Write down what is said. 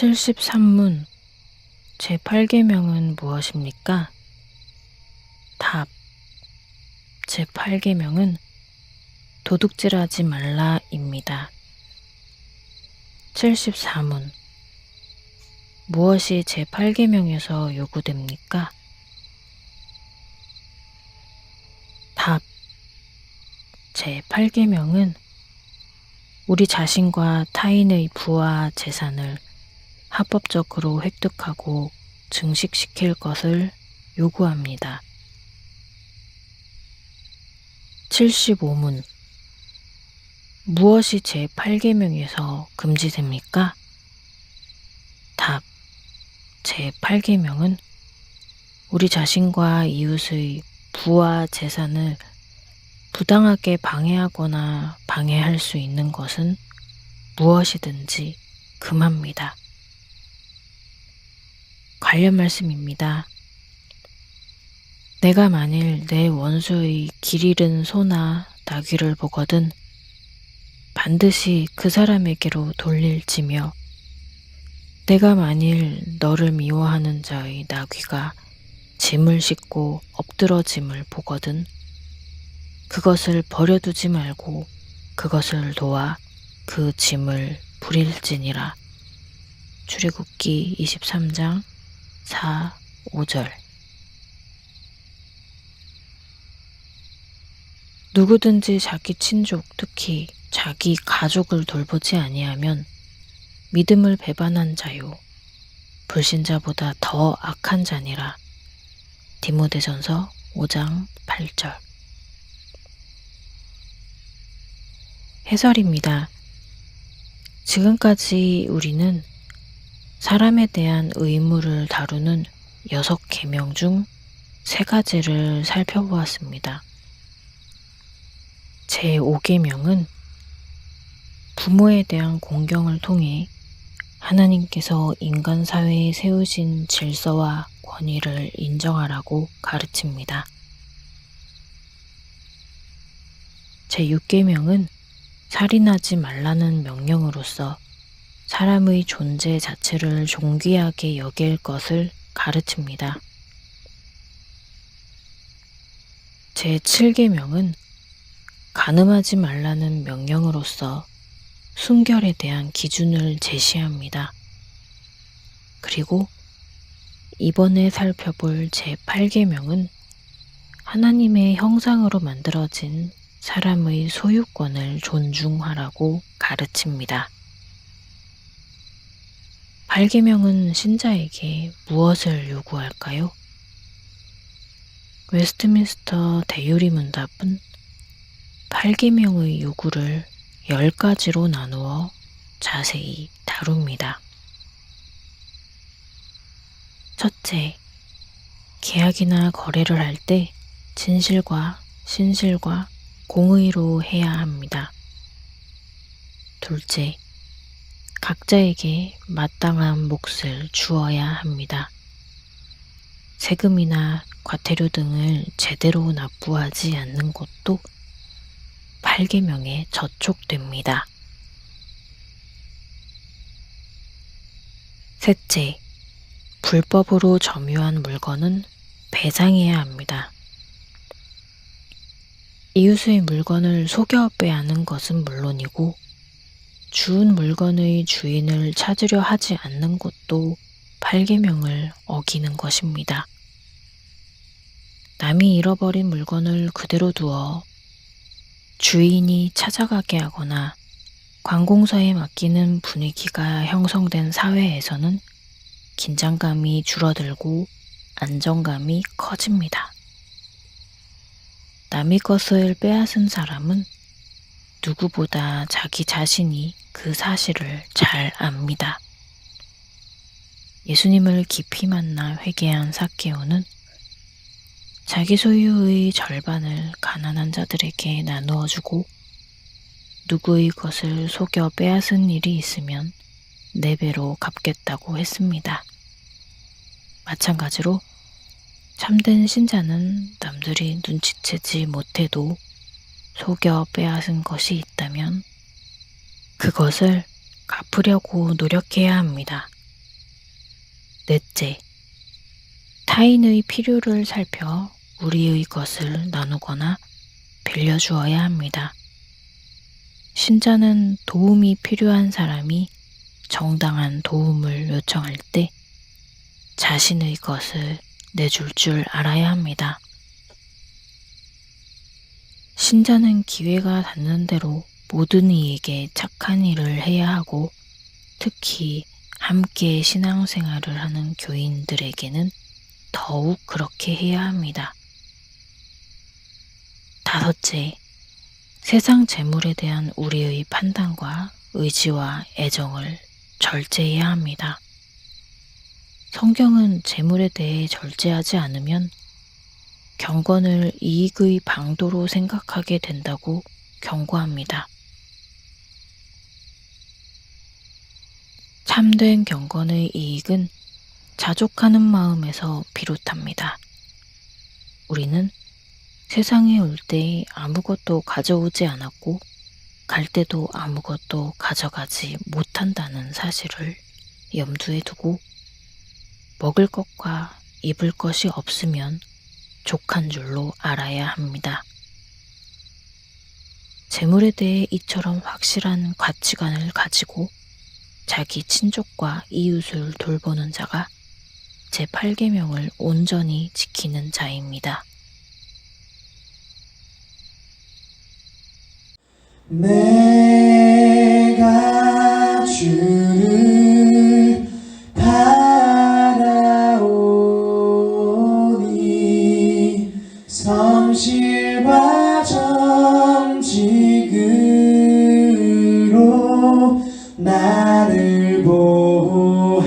73문 제8계명은 무엇입니까? 답 제8계명은 도둑질하지 말라입니다. 74문 무엇이 제8계명에서 요구됩니까? 답 제8계명은 우리 자신과 타인의 부와 재산을 합법적으로 획득하고 증식시킬 것을 요구합니다. 75문 무엇이 제8계명에서 금지됩니까? 답 제8계명은 우리 자신과 이웃의 부와 재산을 부당하게 방해하거나 방해할 수 있는 것은 무엇이든지 금합니다. 관련 말씀입니다. 내가 만일 내 원수의 길 잃은 소나 나귀를 보거든 반드시 그 사람에게로 돌릴지며 내가 만일 너를 미워하는 자의 나귀가 짐을 싣고 엎드러짐을 보거든 그것을 버려두지 말고 그것을 도와 그 짐을 부릴지니라. 출애굽기 23장 4, 5절 누구든지 자기 친족, 특히 자기 가족을 돌보지 아니하면 믿음을 배반한 자요 불신자보다 더 악한 자니라. 디모데전서 5장 8절 해설입니다. 지금까지 우리는 사람에 대한 의무를 다루는 여섯 계명 중 세 가지를 살펴보았습니다. 제 5계명은 부모에 대한 공경을 통해 하나님께서 인간 사회에 세우신 질서와 권위를 인정하라고 가르칩니다. 제 6계명은 살인하지 말라는 명령으로서 사람의 존재 자체를 존귀하게 여길 것을 가르칩니다. 제 7계명은 가늠하지 말라는 명령으로서 순결에 대한 기준을 제시합니다. 그리고 이번에 살펴볼 제 8계명은 하나님의 형상으로 만들어진 사람의 소유권을 존중하라고 가르칩니다. 발계명은 신자에게 무엇을 요구할까요? 웨스트민스터 대유리 문답은 8계명의 요구를 10가지로 나누어 자세히 다룹니다. 첫째, 계약이나 거래를 할 때 진실과 신실과 공의로 해야 합니다. 둘째, 각자에게 마땅한 몫을 주어야 합니다. 세금이나 과태료 등을 제대로 납부하지 않는 것도 8계명에 저촉됩니다. 셋째, 불법으로 점유한 물건은 배상해야 합니다. 이웃의 물건을 속여 빼앗는 것은 물론이고 주운 물건의 주인을 찾으려 하지 않는 것도 8계명을 어기는 것입니다. 남이 잃어버린 물건을 그대로 두어 주인이 찾아가게 하거나 관공서에 맡기는 분위기가 형성된 사회에서는 긴장감이 줄어들고 안정감이 커집니다. 남의 것을 빼앗은 사람은 누구보다 자기 자신이 그 사실을 잘 압니다. 예수님을 깊이 만나 회개한 사케오는 자기 소유의 절반을 가난한 자들에게 나누어 주고 누구의 것을 속여 빼앗은 일이 있으면 네 배로 갚겠다고 했습니다. 마찬가지로 참된 신자는 남들이 눈치채지 못해도 속여 빼앗은 것이 있다면 그것을 갚으려고 노력해야 합니다. 넷째, 타인의 필요를 살펴 우리의 것을 나누거나 빌려주어야 합니다. 신자는 도움이 필요한 사람이 정당한 도움을 요청할 때 자신의 것을 내줄 줄 알아야 합니다. 신자는 기회가 닿는 대로 모든 이에게 착한 일을 해야 하고 특히 함께 신앙생활을 하는 교인들에게는 더욱 그렇게 해야 합니다. 다섯째, 세상 재물에 대한 우리의 판단과 의지와 애정을 절제해야 합니다. 성경은 재물에 대해 절제하지 않으면 경건을 이익의 방도로 생각하게 된다고 경고합니다. 참된 경건의 이익은 자족하는 마음에서 비롯합니다. 우리는 세상에 올때 아무것도 가져오지 않았고 갈 때도 아무것도 가져가지 못한다는 사실을 염두에 두고 먹을 것과 입을 것이 없으면 족한 줄로 알아야 합니다. 재물에 대해 이처럼 확실한 가치관을 가지고 자기 친족과 이웃을 돌보는 자가 제8계명을 온전히 지키는 자입니다. 내가 주 나를 보호하소서.